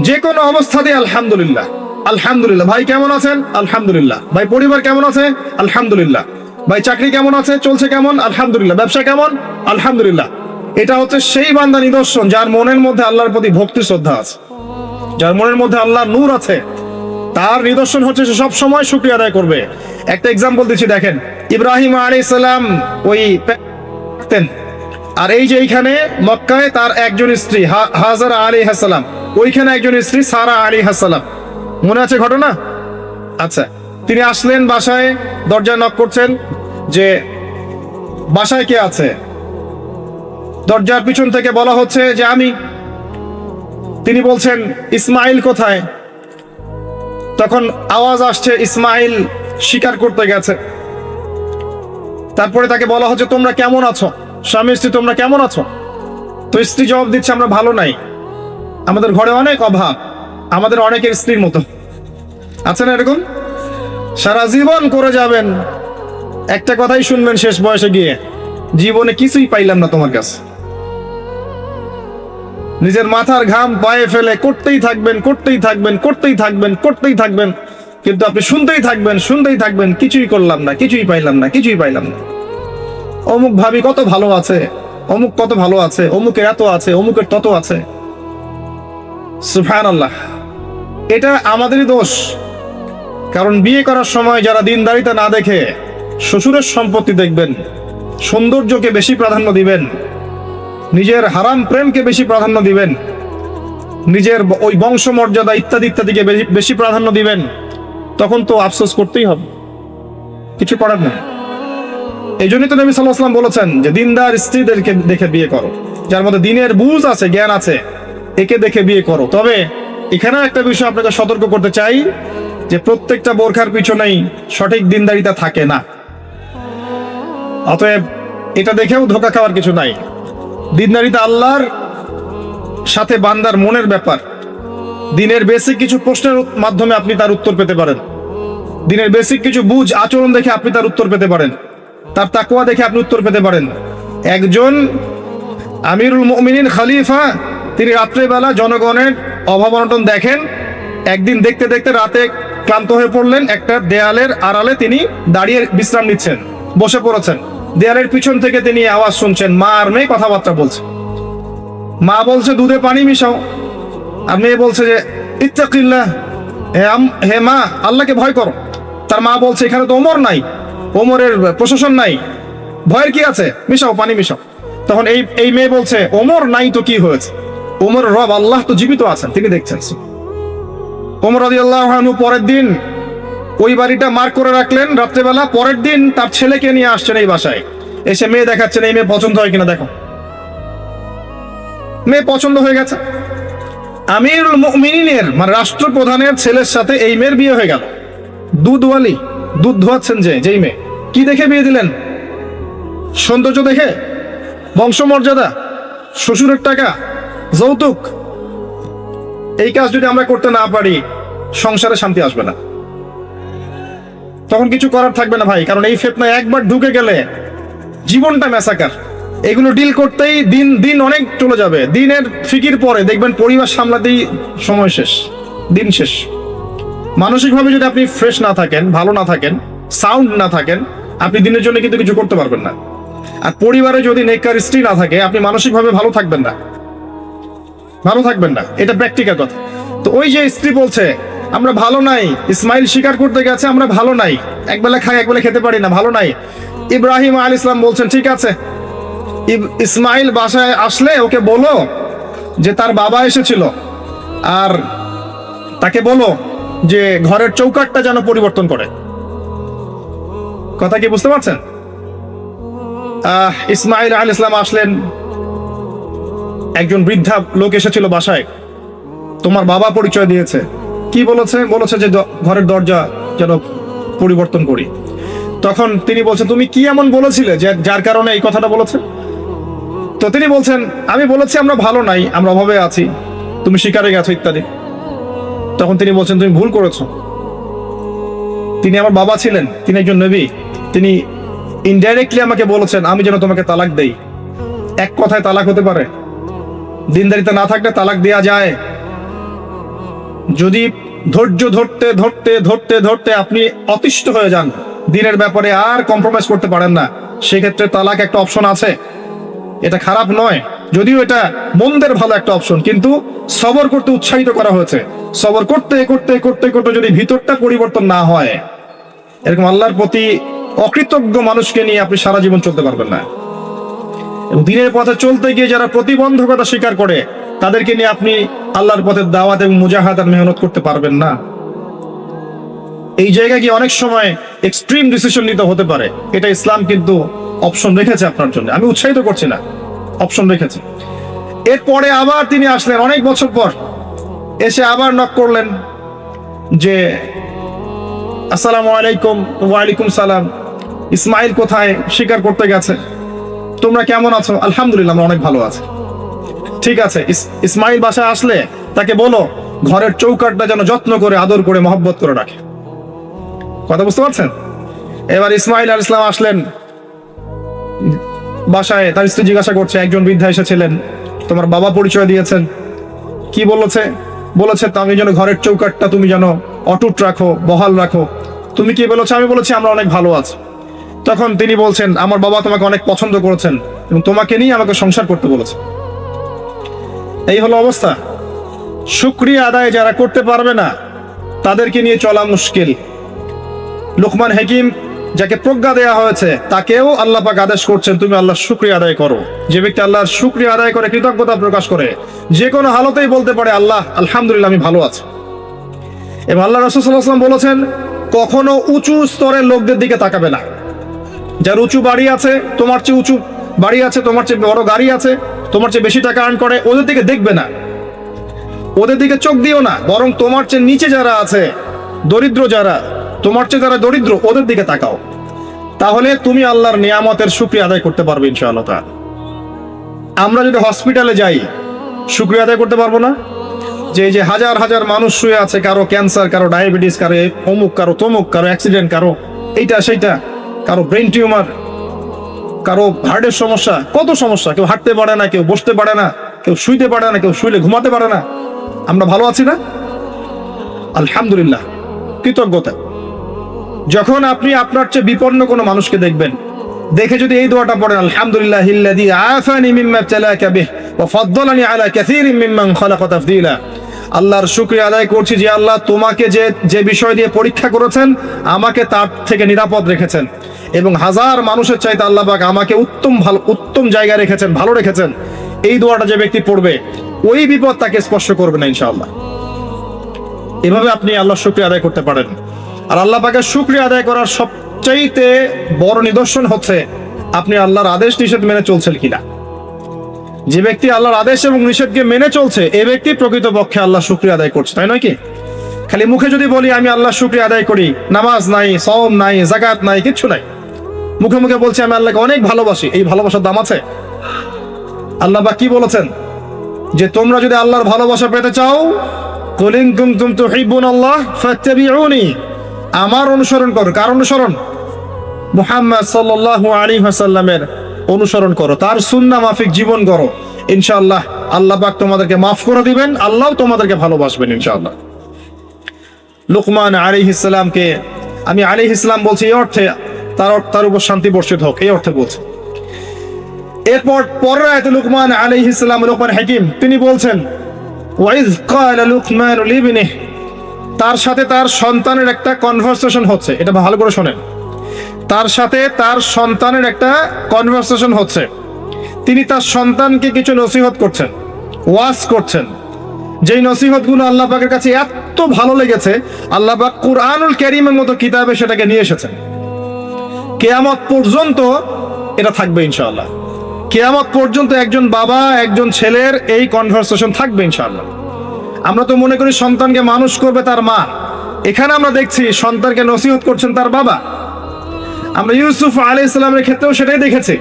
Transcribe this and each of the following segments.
যে কোনো অবস্থাতে আলহামদুলিল্লাহ। আলহামদুলিল্লাহ। ভাই কেমন আছেন? আলহামদুলিল্লাহ। ভাই পরিবার কেমন আছে? আলহামদুলিল্লাহ। ভাই চাকরি কেমন আছে? চলছে কেমন? আলহামদুলিল্লাহ। ব্যবসা কেমন? আলহামদুলিল্লাহ। এটা হচ্ছে সেই বান্দা নিদর্শন যার মনের মধ্যে আল্লাহর প্রতি ভক্তি, শ্রদ্ধা আছে। যার মনের মধ্যে আল্লাহর নূর আছে। তার নিদর্শন হচ্ছে সে সব সময় শুক্রিয়া আদায় করবে। একটা এক্সাম্পল দিচ্ছি, দেখেন। ইব্রাহিম আলী সালাম ওই আর এই যে এইখানে মক্কায় তার একজন স্ত্রী হাজারা আলী হাসালাম ওইখানে একজন স্ত্রী সারা আলী হাসালাম। মনে আছে ঘটনা? আচ্ছা তিনি আসলেন বাসায় দরজা নক করছেন যে, বাসায় কে আছে? দরজার পিছন থেকে বলা হচ্ছে যে, আমি। তিনি বলছেন, ইসমাইল কোথায়? তখন আওয়াজ আসছে, ইসমাইল শিকার করতে গেছে। তারপরে তাকে বলা হচ্ছে, তোমরা কেমন আছো? স্বামী স্ত্রী, তোমরা কেমন আছো? তো স্ত্রী জবাব দিচ্ছে, আমরা ভালো নাই। আমাদের ঘরে অনেক অভাব। আমাদের অনেকের স্ত্রীর মতো। আছে না এরকম? সারা জীবন করে যাবেন। একটা কথাই শুনবেন শেষ বয়সে গিয়ে, জীবনে কিছুই পাইলাম না তোমার কাছে। নিজের মাথার ঘাম পায়ে ফেলে করতেই থাকবেন করতেই থাকবেন করতেই থাকবেন করতেই থাকবেন। কিন্তু আপনি শুনতেই থাকবেন শুনতেই থাকবেন, কিছুই করলাম না, কিছুই পাইলাম না, কিছুই পাইলাম না। অমুক ভাবি কত ভালো আছে, অমুক কত ভালো আছে, অমুকের এত আছে, অমুকের তত আছে। সুফান আল্লাহ এটা আমাদেরই দোষ। কারণ বিয়ে করার সময় যারা দিনদারিতা না দেখে শ্বশুরের সম্পত্তি দেখবেন, সৌন্দর্যকে বেশি প্রাধান্য দিবেন, নিজের হারাম প্রেমকে বেশি প্রাধান্য দিবেন, নিজের ওই বংশমর্যাদা ইত্যাদি ইত্যাদিকে বেশি- প্রাধান্য দিবেন, তখন তো আফসোস করতেই হবে। কিছু করার নেই। এই জন্যই তো নবী সাল্লাহ বলেছেন যে, দিনদার স্ত্রীদেরকে দেখে বিয়ে করো। যার মধ্যে দিনের বুঝ আছে, জ্ঞান আছে। একে দেখে বিয়ে করো। তবে এখানেও একটা বিষয় আপনাকে সতর্ক করতে চাই, যে প্রত্যেকটা বোরখার পিছনেই সঠিক দিনদারিতা থাকে না। অতএব এটা দেখেও ধোকা খাওয়ার কিছু নাই। দিনদারিতা আল্লাহর সাথে বান্দার মনের ব্যাপার। দিনের বেসিক কিছু প্রশ্নের মাধ্যমে আপনি তার উত্তর পেতে পারেন। দিনের বেসিক কিছু বুঝ আচরণ দেখে আপনি তার উত্তর পেতে পারেন। তার তাকুয়া দেখে আপনি উত্তর পেতে পারেন। একজন আমিরুল মুমিনিন খলিফা তিনি রাত্রেবেলা জনগণের অভাব অনটন দেখেন। একদিন দেখতে দেখতে রাতে ক্লান্ত হয়ে পড়লেন একটা দেয়ালের আড়ালে তিনি দাঁড়িয়ে বিশ্রাম নিচ্ছেন, বসে পড়েছেন। দেয়ালের পিছন থেকে তিনি আওয়াজ শুনছেন, মা আর মেয়ে কথাবার্তা বলছে। মা বলছে, দুধে পানি মিশাও। আর মেয়ে বলছে যে, ইত্তাকিল্লাহ, হে আম- হে মা, আল্লাহকে ভয় করো। তার মা বলছে, এখানে তো ওমর নাই, ওমরের প্রশাসন নাই। ভয়ের কি আছে? মিশাও, পানি মিশাও। তখন এই এই মেয়ে বলছে, ওমর নাই তো কি হয়েছে? ওমর রব আল্লাহ তো জীবিত আছেন, তিনি দেখছেন। ওমর রাজি আল্লাহ পরের দিন ওই বাড়িটা মার্ক করে রাখলেন রাত্রেবেলা, পরের দিন তার ছেলেকে নিয়ে আসছেন এই বাসায়। এসে মেয়ে দেখাচ্ছেন, এই মেয়ে পছন্দ হয় কিনা দেখো। মেয়ে পছন্দ হয়ে গেছে। আমিরুল মুমিনিনের মানে রাষ্ট্রপ্রধানের ছেলের সাথে এই মেয়ের বিয়ে হয়ে গেল। দুধওয়ালি দুধ ধোয়াচ্ছেন যে, যেই মেয়ে। কি দেখে বিয়ে দিলেন? সৌন্দর্য দেখে? বংশমর্যাদা? শ্বশুরের টাকা? যৌতুক। এই কাজ যদি আমরা করতে না পারি, সংসারে শান্তি আসবে না। তখন কিছু করার থাকবে না ভাই, কারণ এই ফেতনা একবার ঢুকে গেলে জীবনটা মেসাকার এগুলো ডিল করতেই দিন দিন অনেক চলে যাবে। দিনের ফিকির পরে দেখবেন পরিবার সামলাতেই সময় শেষ, দিন শেষ। মানসিকভাবে যদি আপনি ফ্রেশ না থাকেন, ভালো না থাকেন সাউন্ড না থাকেন, আপনি দিনের জন্য কিন্তু কিছু করতে পারবেন না। আর পরিবারে যদি নেককার স্ত্রী না থাকে, আপনি মানসিকভাবে ভালো থাকবেন না। ভালো থাকবেন না। এটা প্র্যাকটিক্যাল কথা। তো ওই যে স্ত্রী বলছে, আমরা ভালো নাই, ইসমাইল স্বীকার করতে গেছে, আমরা ভালো নাই। একবেলা খাই, একবেলা খেতে পারি না, ভালো নাই। ইব্রাহিম আল ইসলাম বলছেন, ঠিক আছে। ইসমাইল বাসায় আসলে ওকে বলো যে তার বাবা এসেছিল। আর তাকে বলো যে ঘরের চৌকাটটা যেন পরিবর্তন করে। কথা কি বুঝতে পারছেন? আহ, ইসমাইল আল ইসলাম আসলেন একজন বৃদ্ধা লোক এসেছিল বাসায়। তোমার বাবা পরিচয় দিয়েছে। কি বলেছে? বলেছে যে ঘরের দরজা যেন পরিবর্তন করি। তখন তিনি বলছেন, তুমি কি এমন বলেছিলে যে যার কারণে এই কথাটা বলেছে? তো তিনি বলছেন, আমি বলেছি আমরা ভালো নাই, আমরা অভাবে আছি, তুমি শিকারে গেছো, ইত্যাদি। তখন তিনি বলছেন, তুমি ভুল করেছ। তিনি আমার বাবা ছিলেন, তিনি একজন নবী। তিনি ইনডাইরেক্টলি আমাকে বলেছেন, আমি যেন তোমাকে তালাক দেই। এক কথায় তালাক হতে পারে। দিনদারিতা না থাকলে তালাক দেয়া যায়। যদি ধৈর্য ধরতে ধরতে ধরতে ধরতে আপনি অতিষ্ঠ হয়ে যান, দিনের ব্যাপারে আর কম্প্রোমাইজ করতে পারেন না। সেক্ষেত্রে তালাক একটা অপশন আছে। এটা খারাপ নয়। যদিও এটা মন্দের ভালো একটা অপশন কিন্তু সবর করতে উৎসাহিত করা হয়েছে। সবর করতে করতে করতে করতে যদি ভিতরটা পরিবর্তন না হয়, এরকম আল্লাহর প্রতি অকৃতজ্ঞ মানুষকে নিয়ে আপনি সারা জীবন চলতে পারবেন না। এবং দিনের পথে চলতে গিয়ে যারা প্রতিবন্ধকতা স্বীকার করে, তাদেরকে নিয়ে আপনি আল্লাহর পথে দাওয়াত এবং মুজাহাদ আর মেহনত করতে পারবেন না। এই জায়গায় গিয়ে অনেক সময় এক্সট্রিম ডিসিশন নিতে হতে পারে। এটা ইসলাম কিন্তু অপশন রেখেছে আপনার জন্য। আমি উৎসাহিত করছি না। অপশন রেখেছে। এরপরে আবার তিনি আসলেন অনেক বছর পর। এসে আবার নক করলেন যে, আসসালামু আলাইকুম ওয়ালাইকুম সালাম। ইসমাইল কোথায়? স্বীকার করতে গেছে। তোমরা কেমন আছো? আলহামদুলিল্লাহ, আমরা অনেক ভালো আছি। ঠিক আছে ইসমাইল বাসায় আসলে তাকে বলো, ঘরের চৌকাটটা যেন যত্ন করে, আদর করে, মহব্বত করে রাখে। কথা বুঝতে পারছেন? এবার ইসমাইল আল ইসলাম আসলেন। বাসায় তার স্ত্রী জিজ্ঞাসা করছে, একজন বৃদ্ধা এসেছিলেন, তোমার বাবা পরিচয় দিয়েছেন। কি বলেছে? বলেছে আমি যেন ঘরের চৌকাটটা তুমি যেন অটুট রাখো, বহাল রাখো। তুমি কি বলেছ? আমি বলেছি, আমরা অনেক ভালো আছি। তখন তিনি বলছেন, আমার বাবা তোমাকে অনেক পছন্দ করেছেন এবং তোমাকে নিয়ে আমাকে সংসার করতে বলেছে। এই হলো অবস্থা। শুক্রিয়া আদায় যারা করতে পারবে না, তাদেরকে নিয়ে চলা মুশকিল। লোকমান হাকিম যাকে প্রজ্ঞা দেয়া হয়েছে, তাকেও আল্লাহ পাক আদেশ করছেন, তুমি আল্লাহর শুক্রিয়া আদায় করো। যে ব্যক্তি আল্লাহর শুক্রিয়া আদায় করে কৃতজ্ঞতা প্রকাশ করে, যে কোনো হালতেই বলতে পারে, আল্লাহ, আলহামদুলিল্লাহ, আমি ভালো আছি। এবং আল্লাহ রসুল্লাহাম বলেছেন, কখনো উঁচু স্তরের লোকদের দিকে তাকাবে না। যার উঁচু বাড়ি আছে, তোমার চেয়ে উঁচু বাড়ি আছে, তোমার চেয়ে বড় গাড়ি আছে, তোমার চেয়ে বেশি টাকা আর্ন করে, ওদের দিকে দেখবে না। ওদের দিকে চোখ দিও না, বরং তোমার চেয়ে নিচে যারা আছে, দরিদ্র যারা, তোমার চেয়ে যারা দরিদ্র, ওদের দিকে তাকাও। তাহলে তুমি আল্লাহর নিয়ামতের শুক্রিয়া আদায় করতে পারবে ইনশাআল্লাহ। আমরা যদি হসপিটালে যাই শুক্রিয়া আদায় করতে পারব না? যে যে হাজার হাজার মানুষ শুয়ে আছে, কারও ক্যান্সার কারও ডায়াবেটিস কারও অমুক, কারও তমুক, কারও অ্যাক্সিডেন্ট কারও এইটা, সেইটা কারও ব্রেন টিউমার কারও হার্টের সমস্যা, কত সমস্যা? কেউ হাঁটতে পারে না, কেউ বসতে পারে না, কেউ শুইতে পারে না, কেউ শুইলে ঘুমাতে পারে না। আমরা ভালো আছি না? আলহামদুলিল্লাহ, কৃতজ্ঞতা। যখন আপনি আপনার চেয়ে বিপন্ন কোনো মানুষকে দেখবেন, দেখে যদি এই দোয়াটা পড়েন, আলহামদুলিল্লাহ আল্লাহর শুকরিয়া আদায় করছি যে আল্লাহ তোমাকে যে যে বিষয় দিয়ে পরীক্ষা করেছেন, আমাকে তার থেকে নিরাপদ রেখেছেন। এবং হাজার মানুষের চাইতে আল্লাহ পাক আমাকে উত্তম ভালো উত্তম জায়গায় রেখেছেন, ভালো রেখেছেন। এই দোয়াটা যে ব্যক্তি পড়বে, ওই বিপদ তাকে স্পর্শ করবে না ইনশাআল্লাহ। এভাবে আপনি আল্লাহর শুক্রিয়া আদায় করতে পারেন। আর আল্লাহ পাকের শুক্রিয়া আদায় করার সবচাইতে বড় নিদর্শন হচ্ছে, আপনি আল্লাহর আদেশ নিষেধ মেনে চলছেন কিনা। যে ব্যক্তি আল্লাহর আদেশ এবং নিষেধকে মেনে চলছে, এ ব্যক্তি প্রকৃতপক্ষে আল্লাহ শুক্রিয়া আদায় করছে, তাই নয় কি? খালি মুখে যদি বলি, আমি আল্লাহ শুক্রিয়া আদায় করি, নামাজ নাই সওম নাই জাকাত নাই, কিচ্ছু নাই। মুখে মুখে বলছি, আমি আল্লাহকে অনেক ভালোবাসি। এই ভালোবাসার দাম আছে? আল্লাহ বা কি বলেছেন? যে তোমরা যদি আল্লাহর ভালোবাসা পেতে চাও, কলিং কুমতুম তুহিব্বুন আল্লাহ ফাত্তাবিউনি। আমার অনুসরণ করো। কার অনুসরণ? মুহাম্মদ সাল্লাল্লাহু আলাইহি ওয়াসাল্লামের অনুসরণ করো। তার সুন্নাহ মাফিক জীবন করো ইনশাআল্লাহ আল্লাহ পাক তোমাদেরকে মাফ করে দিবেন আল্লাহ তোমাদেরকে ভালোবাসবেন ইনশাআল্লাহ। লুকমান আলাইহিস সালামকে, আমি আলাইহিস ইসলাম বলছি এই অর্থে তার তার উপর শান্তি বর্ষিত হোক। এই অর্থে বলছি। এরপর পরের আয়াতে লুকমান আলাইহিস সালাম লুকমান হাকিম, তিনি বলছেন, ওয়াইজ ক্বালা লুকমান লিবনিহি তার সাথে তার সন্তানের একটা কনভারসেশন হচ্ছে। এটা ভালো করে শোনেন। তার সাথে তার সন্তানের একটা কনভারসেশন হচ্ছে। তিনি তার সন্তানকে কিছু নসিহত করছেন, ওয়াজ করছেন। যেই নসিহতগুলো আল্লাহ পাকের কাছে এত ভালো লেগেছে, আল্লাহ পাক কুরআনুল কারীমের মতো কিতাবে সেটাকে নিয়ে এসেছেন। কেয়ামত পর্যন্ত এটা থাকবে ইনশাআল্লাহ। কেয়ামত পর্যন্ত একজন বাবা, একজন ছেলের এই কনভারসেশন থাকবে ইনশাআল্লাহ। আমরা তো মনে করি সন্তানকে মানুষ করবে তার মা। এখানে আমরা দেখছি সন্তানকে নসিহত করছেন তার বাবা। আমরা ইউসুফ আলী ইসলামের ক্ষেত্রেও সেটাই দেখেছি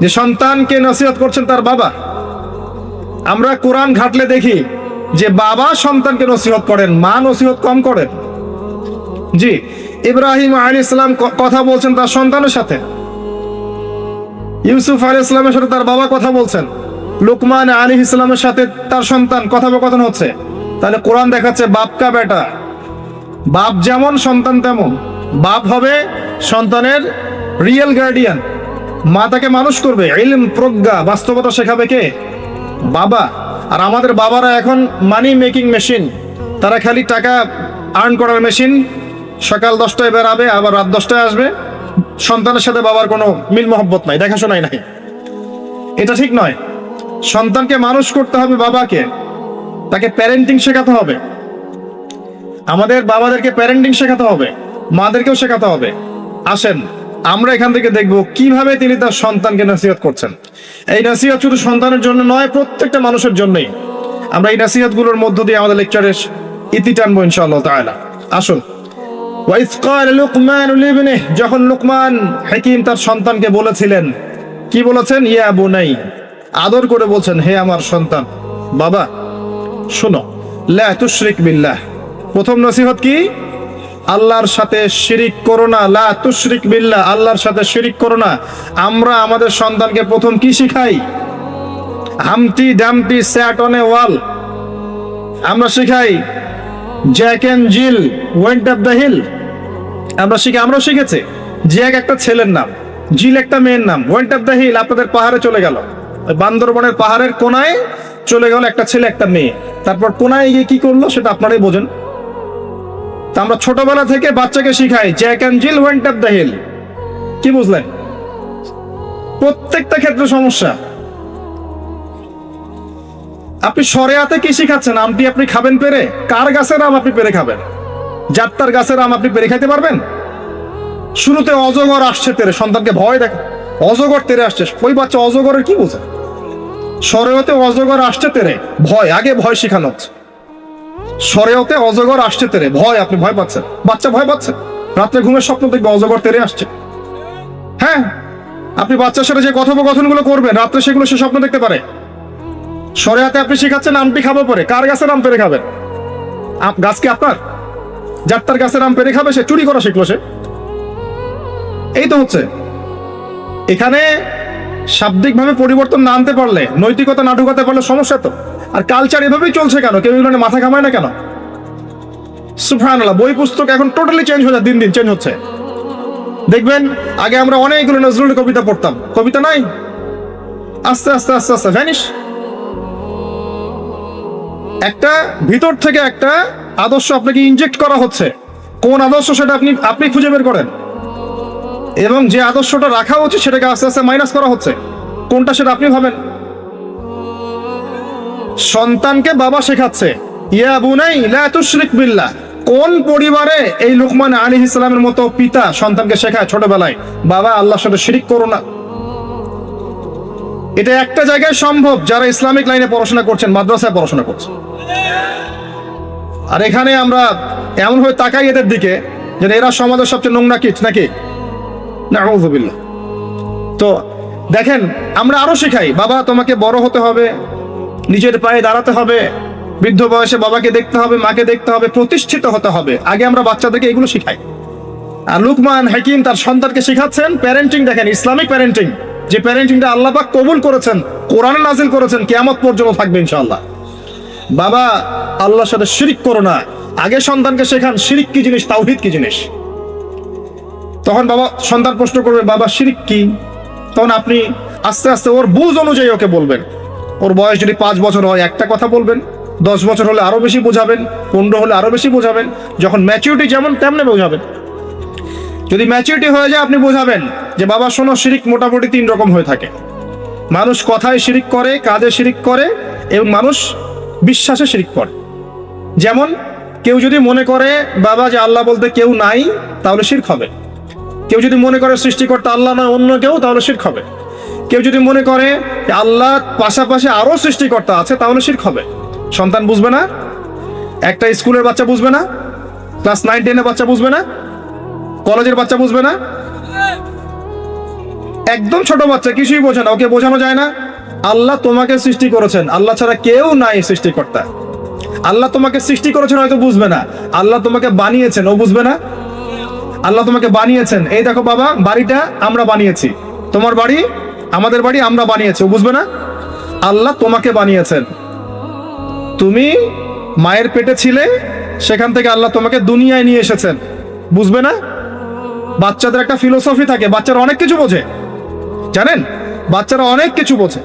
যে সন্তানকে নসিহত করছেন তার বাবা। আমরা কোরআন ঘাটলে দেখি যে বাবা সন্তানকে নসিহত করেন, মা নসিহত কম করেন। জি ইব্রাহিম আলী ইসলাম কথা বলছেন তার সন্তানের সাথে। ইউসুফ আলী ইসলামের সাথে তার বাবা কথা বলছেন। লুকমান আলী ইসলামের সাথে তার সন্তান কথোপকথন হচ্ছে। তাহলে কোরআন দেখাচ্ছে বাপকা বেটা। বাপ যেমন, সন্তান তেমন। বাপ হবে সন্তানের রিয়েল গার্ডিয়ান মা তাকে মানুষ করবে, ইলম, প্রজ্ঞা, বাস্তবতা শেখাবে কে? বাবা। আর আমাদের বাবারা এখন মানি মেকিং মেশিন তারা খালি টাকা আর্ন করার মেশিন সকাল দশটায় বেরাবে, আবার রাত দশটায় আসবে। সন্তানের সাথে বাবার কোনো মিল মহব্বত নাই, দেখাশোনাই নাই। এটা ঠিক নয়। সন্তানকে মানুষ করতে হবে বাবাকে। তাকে প্যারেন্টিং শেখাতে হবে। আমাদের বাবাদেরকে প্যারেন্টিং শেখাতে হবে। মাদেরকেও শেখাতে হবে। আসেন, আমরা এখান থেকে দেখব কীভাবে তিনি তার সন্তানকে নসিহত করছেন। এই নসিহত শুধু সন্তানের জন্য নয়, প্রত্যেকটা মানুষের জন্যই। আমরা এই নসিহতগুলোর মধ্য দিয়ে আমাদের লেকচারের ইতি টানবো ইনশাআল্লাহ তাআলা। আসুন। যখন লুকমান হাকিম তার সন্তানকে বলেছিলেন, কি বলেছেন? ইয়া বুনাই, আদর করে বলছেন, হে আমার সন্তান, বাবা, শোনো তুশরিক বিল্লাহ। প্রথম নসিহত কি? আল্লাহর সাথে শিরিক করো না, লা তুশরিক বিল্লাহ, আল্লাহর সাথে শিরিক করো না। আমরা আমাদের সন্তানকে প্রথম কি শিখাই? Humpty Dumpty sat on a wall. আমরা শিখাই Jack and Jill went of the hill আমরা শিখে, আমরাও শিখেছি। জ্যাক একটা ছেলের নাম জিল একটা মেয়ের নাম ওয়েন্ট অফ দ্য হিল আপনাদের পাহাড়ে চলে গেল। বান্দরবনের পাহাড়ের কোনায় চলে গেল একটা ছেলে, একটা মেয়ে। তারপর কোনায় গিয়ে কি করল, সেটা আপনারাই বোঝেন। তা আমরা ছোটবেলা থেকে বাচ্চাকে শিখাই Jack and Jill went of the hill কি বুঝলেন? প্রত্যেকটা ক্ষেত্রে সমস্যা। আপনি সরেয়াতে কি শিখাচ্ছেন? আমটি আপনি খাবেন পেরে? কার গাছের আম আপনি পেরে খাবেন? যাত্রার গাছের আম আপনি পেরে খাইতে পারবেন? শুরুতে অজগর আসছে তেরে, সন্তানকে ভয় দেখ অজগর তেরে আসছে। ওই বাচ্চা অজগরের কি বোঝে? সরেয়তে অজগর আসছে তেরে, ভয়। আগে ভয় শেখানো হচ্ছে। সরেয়তে অজগর আসছে তেরে, ভয়। আপনি ভয় পাচ্ছেন। বাচ্চা ভয় পাচ্ছে। রাত্রে ঘুমের স্বপ্ন দেখবে অজগর তেরে আসছে। হ্যাঁ আপনি বাচ্চার সাথে যে কথোপকথনগুলো করবেন, রাত্রে সেগুলো সে স্বপ্ন দেখতে পারে। সরেয়াতে আপনি শেখাচ্ছেন আমটি খাব পরে? কার গাছের আম পেরে খাবেন গাছ কি আপনার? যাত্রার গাছের আম পেরে খাবে সে? চুরি করা শিখলো সে? এই তো হচ্ছে। এখানে শাব্দিকভাবে পরিবর্তন না আনতে পারলে, নৈতিকতা না ঢুকাতে পারলে সমস্যা তো। আর কালচার এভাবেই চলছে কেন? কেউ এগুলো মাথা ঘামায় না কেন? সুফানুল্লাহ বই পুস্তক এখন টোটালি চেঞ্জ হয়ে যায়, দিন দিন চেঞ্জ হচ্ছে। দেখবেন, আগে আমরা অনেকগুলো নজরুল কবিতা পড়তাম। কবিতা নাই? আস্তে আস্তে আস্তে আস্তে ভ্যানিশ একটা, ভিতর থেকে একটা আদর্শ আপনাকে ইনজেক্ট করা হচ্ছে। কোন আদর্শ সেটা আপনি আপনি খুঁজে বের করেন। এবং যে আদর্শটা রাখা উচিত সেটাকে আস্তে আস্তে মাইনাস করা হচ্ছে। কোনটা সেটা আপনি ভাবেন? সন্তানকে বাবা শেখাচ্ছে। ইয়া বুনাই, লা তুশরিক বিল্লাহ। কোন পরিবারে এই লোকমান আলী ইসলামের মতো পিতা সন্তানকে শেখায় ছোটবেলায়? বাবা আল্লাহর সাথে শিরিক করো না। এটা একটা জায়গায় সম্ভব যারা ইসলামিক লাইনে পড়াশোনা করছেন, মাদ্রাসায় পড়াশোনা করছেন আর এখানে আমরা এমন হয়ে তাকাই এদের দিকে যে এরা সমাজের সবচেয়ে নোংরা কিট, নাকি? না তো দেখেন, আমরা আরও শেখাই, বাবা, তোমাকে বড় হতে হবে, নিজের পায়ে দাঁড়াতে হবে, বৃদ্ধ বয়সে বাবাকে দেখতে হবে, মাকে দেখতে হবে, প্রতিষ্ঠিত হতে হবে। আগে আমরা বাচ্চাদেরকে এগুলো শিখাই। আর লুকমান হাকিম তার সন্তানকে শেখাচ্ছেন প্যারেন্টিং দেখেন, ইসলামিক প্যারেন্টিং যে প্যারেন্টিংটা আল্লাহ পাক কবুল করেছেন, কোরআনে নাজিল করেছেন, কেয়ামত পর্যন্ত থাকবে ইনশাআল্লাহ। বাবা, আল্লাহর সাথে শিরিক করো না। আগে সন্তানকে শেখান, শিরিক কি জিনিস, তাওহিদ কি জিনিস? তখন বাবা, সন্তান প্রশ্ন করবে, বাবা, শিরিক কি? তখন আপনি আস্তে আস্তে ওর বুঝ অনুযায়ী ওকে বলবেন। ওর বয়স যদি পাঁচ বছর হয়, একটা কথা বলবেন। দশ বছর হলে আরও বেশি বোঝাবেন, পনেরো হলে আরও বেশি বোঝাবেন। যখন ম্যাচিউরিটি যেমন তেমনি বোঝাবেন। যদি ম্যাচিউরিটি হয়ে যায়, আপনি বোঝাবেন যে বাবা, শোনো, শিরিক মোটামুটি তিন রকম হয়ে থাকে। মানুষ কথায় শিরিক করে, কাজে শিরিক করে, এবং মানুষ বিশ্বাসে শিরিক করে। যেমন, কেউ যদি মনে করে, বাবা, যে আল্লাহ বলতে কেউ নাই, তাহলে শির্ক হবে। কেউ যদি মনে করে সৃষ্টিকর্তা আল্লাহ নয়, অন্য কেউ, তাহলে শির্ক হবে। কেউ যদি মনে করে আল্লাহ পাশাপাশি আরও সৃষ্টিকর্তা আছে, তাহলে শির্ক হবে। সন্তান বুঝবে না? একটা স্কুলের বাচ্চা বুঝবে না? ক্লাস নাইন, টেনের বাচ্চা বুঝবে না? কলেজের বাচ্চা বুঝবে না? একদম ছোট বাচ্চা, কিছুই বোঝে না, ওকে বোঝানো যায় না। আল্লাহ তোমাকে সৃষ্টি করেছেন, আল্লাহ ছাড়া কেউ নাই সৃষ্টিকর্তা। আল্লাহ তোমাকে সৃষ্টি করেছেন, হয়তো বুঝবে না। আল্লাহ তোমাকে বানিয়েছেন, ও বুঝবে না? আল্লাহ তোমাকে বানিয়েছেন। এই দেখো বাবা, বাড়িটা আমরা বানিয়েছি। তোমার বাড়ি? আমাদের বাড়ি আমরা বানিয়েছি, ও বুঝবে না? আল্লাহ তোমাকে বানিয়েছেন। তুমি মায়ের পেটে ছিলে, সেখান থেকে আল্লাহ তোমাকে দুনিয়ায় নিয়ে এসেছেন। বুঝবে না? বাচ্চাদের একটা ফিলোসফি থাকে বাচ্চারা অনেক কিছু বোঝে। জানেন? বাচ্চারা অনেক কিছু বোঝে।